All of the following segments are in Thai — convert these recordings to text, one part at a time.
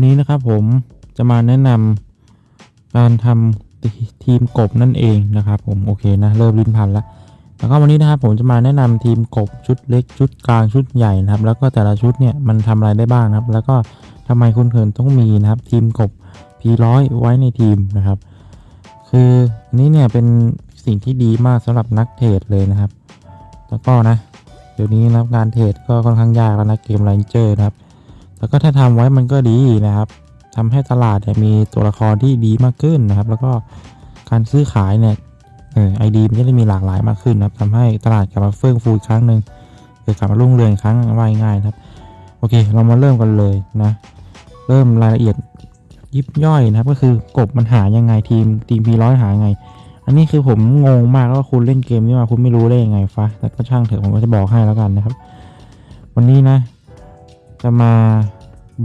วันนี้นะครับผมจะมาแนะนำการทำทีมกบนั่นเองนะครับผมโอเคนะเริ่มลิ้นพันแล้วแล้วก็วันนี้นะครับผมจะมาแนะนำทีมกบชุดเล็กชุดกลางชุดใหญ่นะครับ แล้วก็แต่ละชุดเนี่ยมันทำอะไรได้บ้างนะครับ แล้วก็ทำไมคุณเถินต้องมีนะครับ ทีมกบ P100 ไว้ในทีมนะครับ คืออันนี้เนี่ยเป็นสิ่งที่ดีมากสำหรับนักเทรดเลยนะครับ แล้วก็นะเดี๋ยวนี้นะครับการเทรดก็ค่อนข้างยากแล้วนะเกมไลนเจอร์นะครับ แล้วก็ถ้าทำไว้มันก็ดีนะครับทำให้ตลาดเนี่ยมีตัวละครที่ดีมากขึ้นนะครับ แล้วก็การซื้อขายเนี่ยเออไอดีมันจะได้มีหลากหลายมากขึ้นนะครับทำให้ตลาดกลับมาเฟื่องฟูอีกครั้งหนึ่งเกิดกลับมารุ่งเรืองอีกครั้งว่าง่ายๆนะครับ โอเค เรามาเริ่มกันเลยนะ เริ่มรายละเอียดยิบย่อยนะครับ ก็คือกบมันหายังไงทีมทีมพีร้อยหายังไง อันนี้คือผมงงมากว่าคุณเล่นเกมนี้มาคุณไม่รู้ได้ยังไงฟะแต่ก็ช่างเถอะผมก็จะบอกให้แล้วกันนะครับ วันนี้นะ จะมา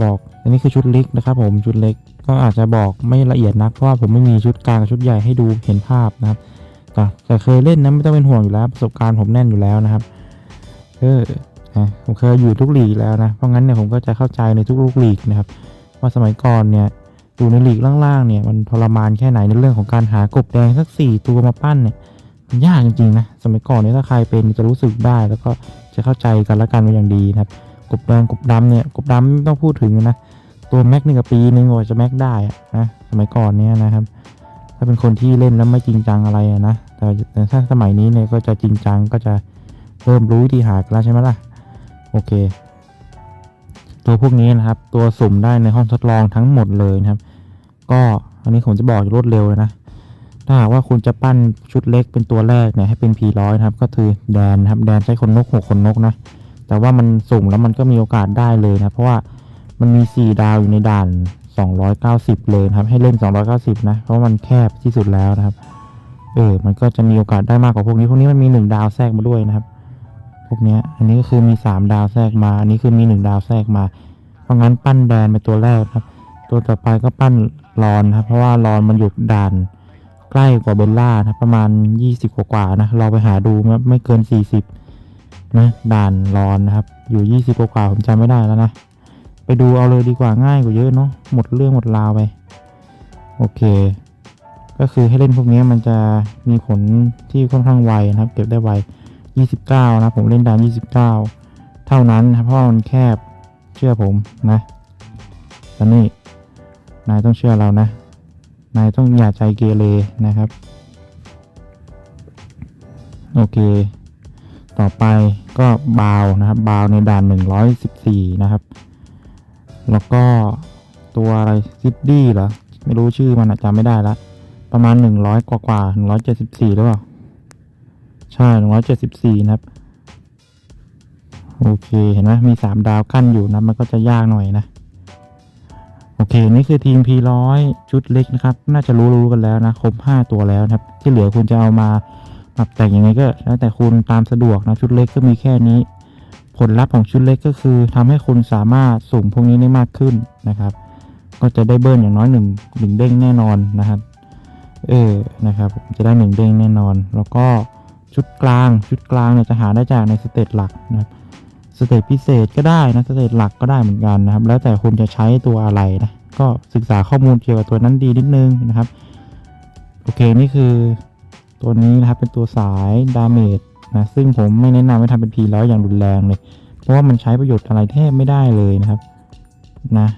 บอกอันนี้คือชุดเล็กนะครับผมชุดเล็กก็อาจจะบอกไม่ละเอียดนักเพราะว่าผมไม่มีชุดกลางกับชุดใหญ่ให้ดูเห็นภาพนะครับแต่แต่เคยเล่นนะไม่ต้องเป็นห่วงอยู่แล้วประสบการณ์ผมแน่นอยู่แล้วนะครับเออนะผมเคยอยู่ทุกลีกแล้วนะเพราะงั้นเนี่ยผมก็จะเข้าใจในทุกลูกลีกนะครับว่าสมัยก่อนเนี่ยอยู่ในลีกล่างๆเนี่ยมันทรมานแค่ไหนในเรื่องของการหากบแดงสักสี่ตัวมาปั้นเนี่ยมันยากจริงๆนะสมัยก่อนเนี่ยถ้าใครเป็นจะรู้สึกได้แล้วก็จะเข้าใจกันและกันเป็นอย่างดีนะครับ กบแดงกบดำเนี่ยกบดำไม่ต้องพูดถึงนะ ตัวแม็กหนี่งกับปีนึงกว่าจะแม็กได้นะสมัยก่อนเนี่ยนะครับ ถ้าเป็นคนที่เล่นแล้วไม่จริงจังอะไรนะแต่แต่ถ้าสมัยนี้เนี่ยก็จะจริงจังก็จะเริ่มรู้วิธีหากันแล้วใช่ไหมล่ะโอเค ตัวพวกนี้นะครับ ตัวสุ่มได้ในห้องทดลองทั้งหมดเลยนะครับ ก็อันนี้ผมจะบอกรวดเร็วเลยนะถ้าหากว่าคุณจะปั้นชุดเล็กเป็นตัวแรกเนี่ยให้เป็น P100 นะครับ ก็คือแดนนะครับ แดนใช้คนนกหกคนนกนะ แต่ว่ามันสุ่มแล้วมันก็มีโอกาสได้เลยนะ เพราะว่ามันมี 4 ดาวอยู่ในด่าน 290 เลยครับ ให้เล่น 290 นะ เพราะมันแคบที่สุดแล้วนะครับ เออ มันก็จะมีโอกาสได้มากกว่าพวกนี้ พวกนี้มันมี 1 ดาวแทรกมาด้วยนะครับ พวกนี้อันนี้ก็คือมี 3 ดาวแทรกมา อันนี้คือมี 1 ดาวแทรกมา เพราะงั้นปั้นแดนเป็นตัวแรกครับ ตัวต่อไปก็ปั้นรอนครับ เพราะว่ารอนมันอยู่ด่านใกล้กว่าเบลล่านะประมาณ 20 กว่าๆนะ เราไปหาดูไม่เกิน 40 นะด่านร้อนนะครับ อยู่ 20 กว่าผมจำไม่ได้แล้วนะ ไปดูเอาเลยดีกว่าง่ายกว่าเยอะเนาะหมดเรื่องหมดราวไป โอเค ก็คือให้เล่นพวกนี้มันจะมีผลที่ค่อนข้างไวนะครับ เก็บได้ไว 29 นะ ผมเล่นด่าน 29 เท่านั้นนะเพราะมันแคบเชื่อผมนะตอนนี้นายต้องเชื่อเรานะ นายต้องอย่าใจเกเรนะครับ โอเค ต่อไปก็บาวนะครับบาวในด่าน 114 นะครับ แล้วก็ตัวอะไรซิดดี้เหรอ ไม่รู้ชื่อมันอะจำไม่ได้ละ ประมาณ 100 กว่ากว่า174 หรือเปล่า ใช่ 174 นะครับ โอเค เห็นไหมมี 3 ดาวขั้นอยู่นะ มันก็จะยากหน่อยนะ โอเค นี่คือทีม P100 ชุดเล็กนะครับ น่าจะรู้รู้กันแล้วนะ ครบ 5 ตัวแล้วนะครับ ที่เหลือคุณจะเอามา ปรับแต่งยังไงก็แล้วแต่คุณตามสะดวกนะชุดเล็กก็มีแค่นี้ ผลลัพธ์ของชุดเล็กก็คือทำให้คุณสามารถสุ่มพวกนี้ได้มากขึ้นนะครับ ก็จะได้เบิ้ลอย่างน้อยหนึ่งหนึ่งเด้งแน่นอนนะครับ เออนะครับจะได้หนึ่งเด้งแน่นอน แล้วก็ชุดกลางชุดกลางเนี่ยจะหาได้จากในสเตจหลักนะครับสเตจพิเศษก็ได้นะสเตจหลักก็ได้เหมือนกันนะครับ แล้วแต่คุณจะใช้ตัวอะไรนะก็ศึกษาข้อมูลเกี่ยวกับตัวนั้นดีนิดนึงนะครับ โอเค นี่คือ ตัวนี้นะครับเป็นตัวสายดาเมจนะซึ่งผมไม่แนะนำให้ทำเป็นพีร้อยอย่างรุนแรงเลย เพราะว่ามันใช้ประโยชน์อะไรแทบไม่ได้เลยนะครับนะ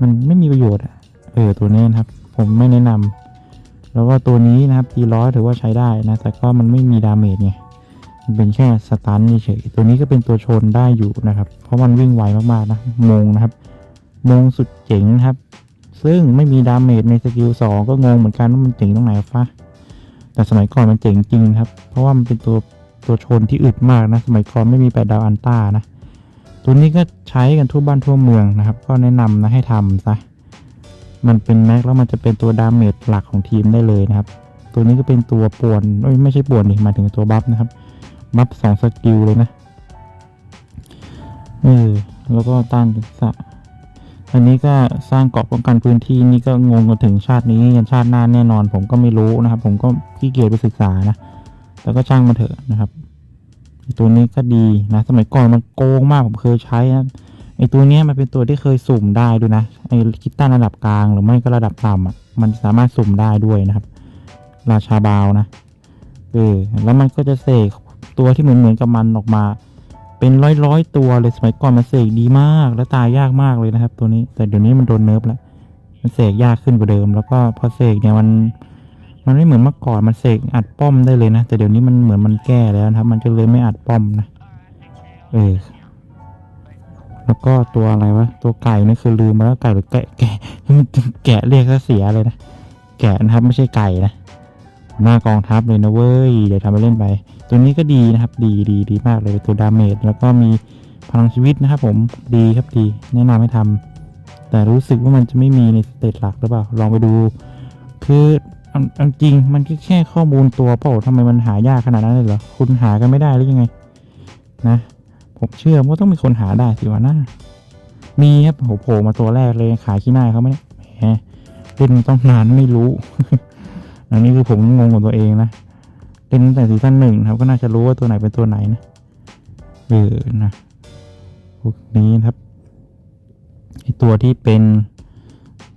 มันไม่มีประโยชน์อะเออตัวนี้นะครับ ผมไม่แนะนำแล้วก็ตัวนี้นะครับพีร้อยถือว่าใช้ได้นะแต่ก็มันไม่มีดาเมจไงมันเป็นแค่สตันเฉยๆตัวนี้ก็เป็นตัวชนได้อยู่นะครับ เพราะมันวิ่งไวมากๆนะมงนะครับมงสุดเจ๋งนะครับ ซึ่งไม่มีดาเมจในสกิลสองก็งงเหมือนกันว่ามันเจ๋งตรงไหนฟะ แต่สมัยก่อนมันเจ๋งจริงครับ เพราะว่ามันเป็นตัวตัวชนที่อึดมากนะ สมัยก่อนไม่มีแปดดาวอันต้านะ ตัวนี้ก็ใช้กันทั่วบ้านทั่วเมืองนะครับ ก็แนะนำนะให้ทำซะ มันเป็นแม็กแล้วมันจะเป็นตัวดาเมจหลักของทีมได้เลยนะครับ ตัวนี้ก็เป็นตัวป่วนไม่ใช่ป่วนนี่หมายถึงตัวบัฟนะครับ บัฟสองสกิลเลยนะ เออ แล้วก็ต้านสะ อันนี้ก็สร้างเกราะป้องกันพื้นที่นี่ก็งงกันถึงชาตินี้ยันชาติหน้าแน่นอน ผมก็ไม่รู้นะครับ ผมก็ขี้เกียจไปศึกษานะแต่ก็ช่างมาเถอะนะครับตัวนี้ก็ดีนะ สมัยก่อนมันโกงมากผมเคยใช้นะไอตัวนี้มันเป็นตัวที่เคยสุ่มได้ด้วยนะไอคิตตันระดับกลางหรือไม่ก็ระดับต่ำอะมันสามารถสุ่มได้ด้วยนะครับ ราชาบาวนะเออแล้วมันก็จะเสกตัวที่เหมือนเหมือนกับมันออกมา เป็นร้อยร้อยตัวเลยสมัยก่อนมันเสกดีมาก แล้วตายยากมากเลยนะครับ ตัวนี้ แต่เดี๋ยวนี้มันโดนเนิร์ฟแล้วมันเสกยากขึ้นกว่าเดิม แล้วก็พอเสกเนี่ยมัน มันไม่เหมือนเมื่อก่อนมันเสกอัดป้อมได้เลยนะ แต่เดี๋ยวนี้มันเหมือนมันแก้แล้วนะครับ มันก็เลยไม่อัดป้อมนะเออแล้วก็ตัวอะไรวะตัวไก่นี่คือลืมมาแล้วไก่หรือแกะแกะแกะเรียกซะเสียเลยนะแกะนะครับไม่ใช่ไก่นะ หน้ากองทัพเลยนะเว้ยเดี๋ยวทำไปเล่นไป ตัวนี้ก็ดีนะครับ ดีดีดีมากเลยตัวดาเมจแล้วก็มีพลังชีวิตนะครับผมดีครับดีแนะนำให้ทำแต่รู้สึกว่ามันจะไม่มีในสเตจหลักหรือเปล่าลองไปดู คือเอาจริงมันก็แค่ข้อมูลตัวเปล่าทำไมมันหายากขนาดนั้นเลยเหรอคุณหากันไม่ได้หรือยังไง นะ ผมเชื่อว่าต้องมีคนหาได้สิวะน่ามีครับโหโผล่มาตัวแรกเลยขายขี้หน้าเขาไม่ได้แหมเล่นต้องนานไม่รู้ อันนี้คือผมงงกับตัวเองนะเล่นตั้งแต่ซีซั่นหนึ่งครับก็น่าจะรู้ว่าตัวไหนเป็นตัวไหนนะเออนะพวกนี้นะครับไอตัวที่เป็น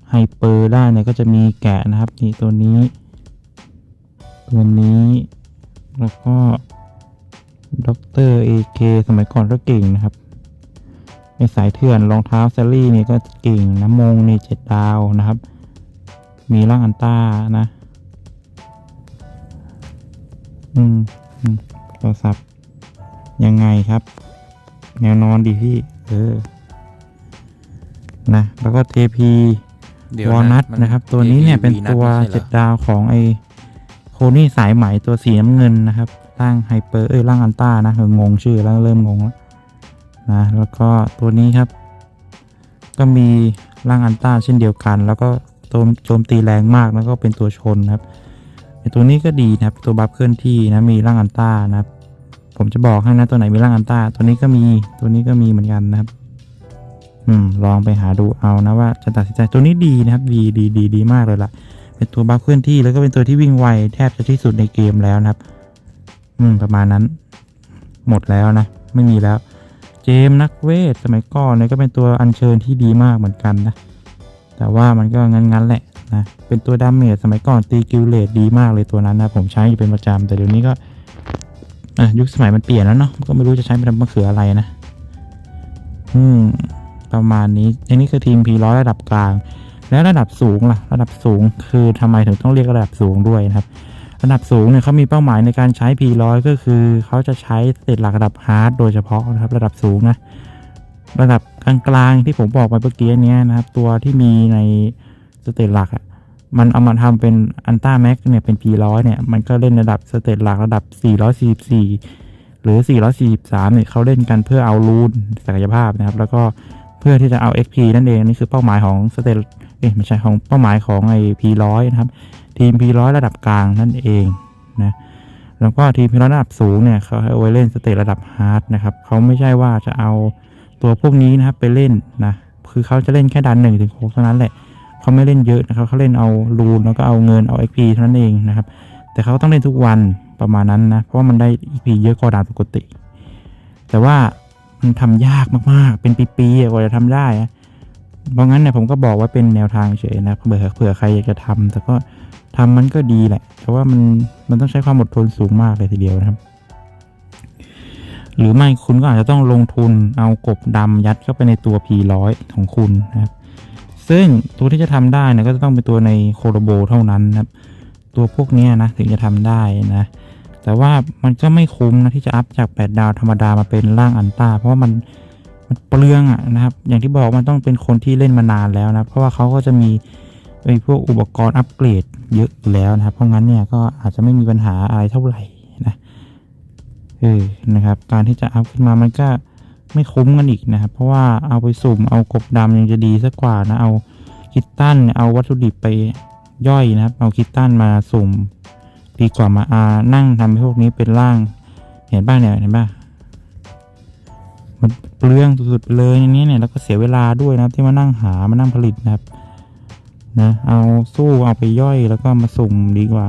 ไฮเปอร์ได้เนี่ยก็จะมีแกะนะครับนี่ตัวนี้ ตัวนี้ แล้วก็ด็อกเตอร์เอเคสมัยก่อนก็เก่งนะครับไอสายเถื่อนรองเท้าแซลลี่นี่ก็เก่งน้ำมงนี่เจ็ดดาวนะครับ มีร่างอันต้านะ อืมอืมโทรศัพท์ ยังไงครับ แนวนอนดีพี่ เออ นะ แล้วก็เทพีเดี๋ยววอลนัทมั นะครับ ตัวนี้เนี่ย APV เป็นตัวนัทไม่ใช่เหรอ เจ็ดดาวของไอโคนี่สายไหมตัวสีน้ำเงินนะครับร่างไฮเปอร์เอ้ยร่างอันต้านะเอองงชื่อแล้วเริ่มงงแล้วนะแล้วก็ตัวนี้ครับ ก็มีร่างอันต้าเช่นเดียวกัน แล้วก็โจมโจมตีแรงมากแล้วก็เป็นตัวชนนะครับไอ ตัวนี้ก็ดีนะครับ ตัวบัฟเคลื่อนที่นะมีร่างอันต้านะครับ ผมจะบอกให้นะตัวไหนมีร่างอันต้า ตัวนี้ก็มีตัวนี้ก็มีเหมือนกันนะครับ อืมลองไปหาดูเอานะว่าจะตัดสินใจตัวนี้ดีนะครับ ดีดีดีดีมากเลยล่ะ เป็นตัวบัฟเคลื่อนที่แล้วก็เป็นตัวที่วิ่งไวแทบจะที่สุดในเกมแล้วนะครับ อืมประมาณนั้น หมดแล้วนะไม่มีแล้ว เจมส์นักเวทสมัยก่อนเนี่ยก็เป็นตัวอัญเชิญที่ดีมากเหมือนกันนะแต่ว่ามันก็งั้นๆแหละ นะ เป็นตัวดาเมจสมัยก่อนตีกิลเลตดีมากเลยตัวนั้นนะผมใช้อยู่เป็นประจำแต่เดี๋ยวนี้ก็ยุคสมัยมันเปลี่ยนแล้วเนาะก็ไม่รู้จะใช้ไปทำมะเขืออะไรนะ อืม ประมาณนี้อันนี้คือทีม P100 ระดับกลาง แล้วระดับสูงล่ะ ระดับสูงคือทำไมถึงต้องเรียกระดับสูงด้วยนะครับ ระดับสูงเนี่ยเขามีเป้าหมายในการใช้ P100 ก็คือเขาจะใช้สเตจหลักระดับฮาร์ดโดยเฉพาะนะครับ ระดับสูงนะระดับกลางๆที่ผมบอกไปเมื่อกี้เนี้ยนะครับ ตัวที่มีใน สเตจหลักอะมันเอามาทำเป็นอันต้าแม็กเนี่ยเป็น P100 เนี่ยมันก็เล่นระดับสเตจหลักระดับ 444 หรือ 443 เนี่ยเขาเล่นกันเพื่อเอารูนศักยภาพนะครับ แล้วก็เพื่อที่จะเอา XP นั่นเอง นี่คือเป้าหมายของสเตจเอ้ยไม่ใช่ของเป้าหมายของไอ้ P100 นะครับ ทีม P100 ระดับกลางนั่นเองนะแล้วก็ทีม P100 ระดับสูงเนี่ยเขาเอาไว้เล่นสเตจระดับฮาร์ดนะครับเขาไม่ใช่ว่าจะเอาตัวพวกนี้นะครับไปเล่นนะคือเขาจะเล่นแค่ดันหนึ่งถึงหกเท่านั้นแหละ เขาไม่เล่นเยอะนะครับเขาเล่นเอารูนแล้วก็เอาเงินเอา XP เท่านั้นเองนะครับ แต่เขาต้องเล่นทุกวันประมาณนั้นนะเพราะว่ามันได้ XP เยอะกว่าด่านปกติ แต่ว่ามันทำยากมากๆ เป็นปีๆกว่าจะทำได้เพราะงั้นเนี่ยผมก็บอกว่าเป็นแนวทางเฉยนะเผื่อเผื่อใครอยากจะทำแต่ก็ทำมันก็ดีแหละ แต่ว่ามันมันต้องใช้ความอดทนสูงมากเลยทีเดียวนะครับ หรือไม่คุณก็อาจจะต้องลงทุนเอากบดำยัดเข้าไปในตัว P100 ของคุณนะครับ ซึ่งตัวที่จะทำได้นี่ยก็จะต้องเป็นตัวในโคโรโบเท่านั้นนะครับ ตัวพวกนี้นะถึงจะทำได้นะ แต่ว่ามันก็ไม่คุ้มนะที่จะอัพจาก 8 ดาวธรรมดามาเป็นร่างอันต้า เพราะว่ามันมันเปลืองอะนะครับ อย่างที่บอกมันต้องเป็นคนที่เล่นมานานแล้วนะ เพราะว่าเขาก็จะมีไอ้พวกอุปกรณ์อัปเกรดเยอะแล้วนะครับ เพราะงั้นเนี่ยก็อาจจะไม่มีปัญหาอะไรเท่าไหร่นะเออนะครับ การที่จะอัพขึ้นมามันก็ ไม่คุ้มกันอีกนะครับ เพราะว่าเอาไปสุ่มเอากบดำยังจะดีสักกว่านะ เอาคิตตันเอาวัตถุดิบไปย่อยนะครับ เอาคิตตันมาสุ่ม ดีกว่ามาอานั่งทำให้พวกนี้เป็นร่าง เห็นบ้างเนี่ยเห็นบ้างมันเปลืองสุดๆไปเลยอย่างนี้เนี่ยแล้วก็เสียเวลาด้วยนะที่มานั่งหามานั่งผลิตนะครับนะเอาสู้เอาไปย่อยแล้วก็มาสุ่มดีกว่า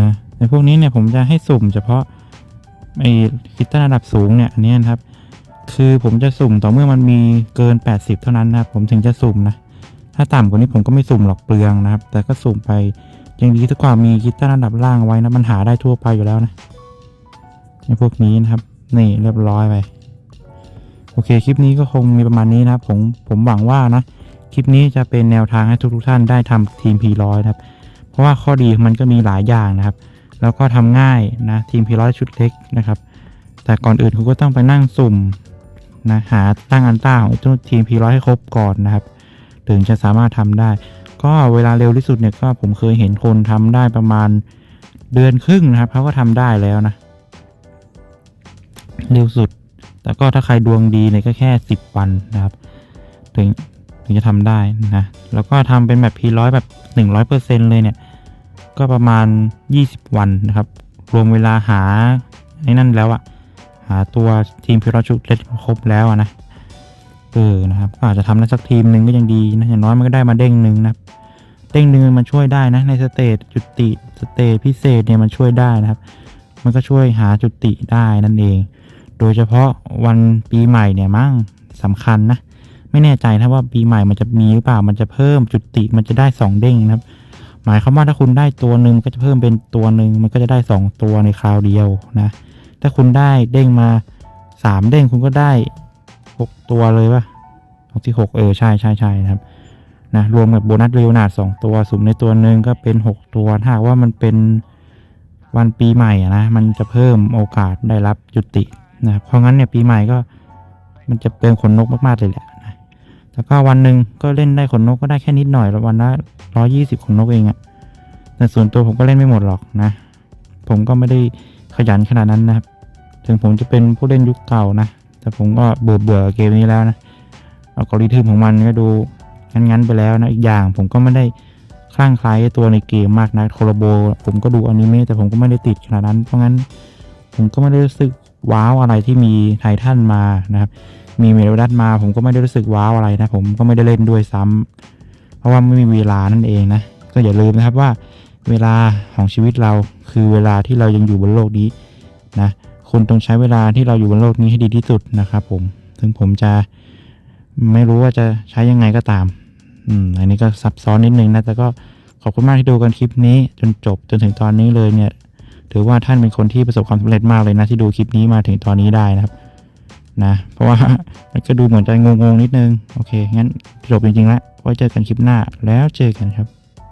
นะในพวกนี้เนี่ยผมจะให้สุ่มเฉพาะ ไอคิตตันระดับสูงเนี่ยอันนี้นะครับ คือผมจะสุ่มต่อเมื่อมันมีเกิน 80 เท่านั้นนะครับ ผมถึงจะสุ่มนะ ถ้าต่ำกว่านี้ผมก็ไม่สุ่มหรอกเปลืองนะครับ แต่ก็สุ่มไปยังดีทุกกว่ามีกีตาร์ระดับล่างไว้นะมันหาได้ทั่วไปอยู่แล้วนะในพวกนี้นะครับ นี่เรียบร้อยไปโอเคคลิปนี้ก็คงมีประมาณนี้นะครับผมผมหวังว่านะคลิปนี้จะเป็นแนวทางให้ทุกๆท่านได้ทำทีม P100 นะครับ เพราะว่าข้อดีมันก็มีหลายอย่างนะครับ แล้วก็ทำง่ายนะทีม P100 ชุดเล็กนะครับ แต่ก่อนอื่นคุณก็ต้องไปนั่งสุ่มนะหาตั้งอันต้าของเจ้าทีม P100 ให้ครบก่อนนะครับ ถึงจะสามารถทำได้ ก็เวลาเร็วที่สุดเนี่ยก็ผมเคยเห็นคนทำได้ประมาณเดือนครึ่งนะครับเขาก็ทำได้แล้วนะ เร็วสุด แต่ก็ถ้าใครดวงดีเนี่ยก็แค่ 10 วันนะครับ ถึงถึงจะทำได้นะแล้วก็ทำเป็นแบบ P100 แบบ 100%เลยเนี่ย ก็ประมาณ 20 วันนะครับ รวมเวลาหาไอ้นั่นแล้วอะหาตัวทีมพิรชุเล็ดครบแล้วนะเออนะครับก็อาจจะทำได้สักทีมหนึ่งก็ยังดีนะอย่างน้อยมันก็ได้มาเด้งหนึ่งนะครับเด้งหนึ่งมันช่วยได้นะในสเตจจุติสเตจพิเศษเนี่ยมันช่วยได้นะครับ มันก็ช่วยหาจุติได้นั่นเอง โดยเฉพาะวันปีใหม่เนี่ยมั่งสำคัญนะไม่แน่ใจนะว่าปีใหม่มันจะมีหรือเปล่ามันจะเพิ่มจุติมันจะได้สองเด้งนะครับ หมายความว่าถ้าคุณได้ตัวหนึ่งมันก็จะเพิ่มเป็นตัวหนึ่งมันก็จะได้สองตัวในคราวเดียวนะ ถ้าคุณได้เด้งมาสามเด้งคุณก็ได้หกตัวเลยปะหกที่หกเออ ใช่ใช่ใช่นะครับนะรวมกับโบนัสเรวนาดสองตัวสุ่มในตัวหนึ่งก็เป็นหกตัว ถ้าว่ามันเป็นวันปีใหม่นะมันจะเพิ่มโอกาสได้รับจุตินะเพราะงั้นเนี่ยปีใหม่ก็มันจะเปลืองขนนกมากๆเลยแหละ แล้วก็วันหนึ่งก็เล่นได้ขนนกก็ได้แค่นิดหน่อยล้ววันละร้อยี่สิบขนนกเองอะแต่ส่วนตัวผมก็เล่นไม่หมดหรอกนะ ผมก็ไม่ได้ขยันขนาดนั้นนะครับ ถึงผมจะเป็นผู้เล่นยุคเก่านะ แต่ผมก็เบื่อเบื่อเกมนี้แล้วนะอัลกอริทึมของมันก็ดูงั้นๆไปแล้วนะ อีกอย่างผมก็ไม่ได้คลั่งคล้ตัวในเกมมากนะโคโลโบ ผมก็ดูอนิเมะแต่ผมก็ไม่ได้ติดขนาดนั้น เพราะงั้นผมก็ไม่ได้รู้สึกว้าวอะไรที่มีไททันมานะครับ มีเมโลดัสมา ผมก็ไม่ได้รู้สึกว้าวอะไรนะ ผมก็ไม่ได้เล่นด้วยซ้ำเพราะว่าไม่มีเวลานั่นเองนะ ก็อย่าลืมนะครับว่าเวลาของชีวิตเราคือเวลาที่เรายังอยู่บนโลกนี้นะคุณต้องใช้เวลาที่เราอยู่บนโลกนี้ให้ดีที่สุดนะครับผมถึงผมจะไม่รู้ว่าจะใช้ยังไงก็ตาม อืม อันนี้ก็ซับซ้อนนิดนึงนะ แต่ก็ขอบคุณมากที่ดูกันคลิปนี้ จนจบจนถึงตอนนี้เลยเนี่ย ถือว่าท่านเป็นคนที่ประสบความสำเร็จมากเลยนะที่ดูคลิปนี้มาถึงตอนนี้ได้นะครับ นะเพราะว่ามันก็ดูเหมือนจะงงๆนิดนึง โอเค งั้นจบจริงๆแล้วไว้เจอกันคลิปหน้าแล้วเจอกันครับ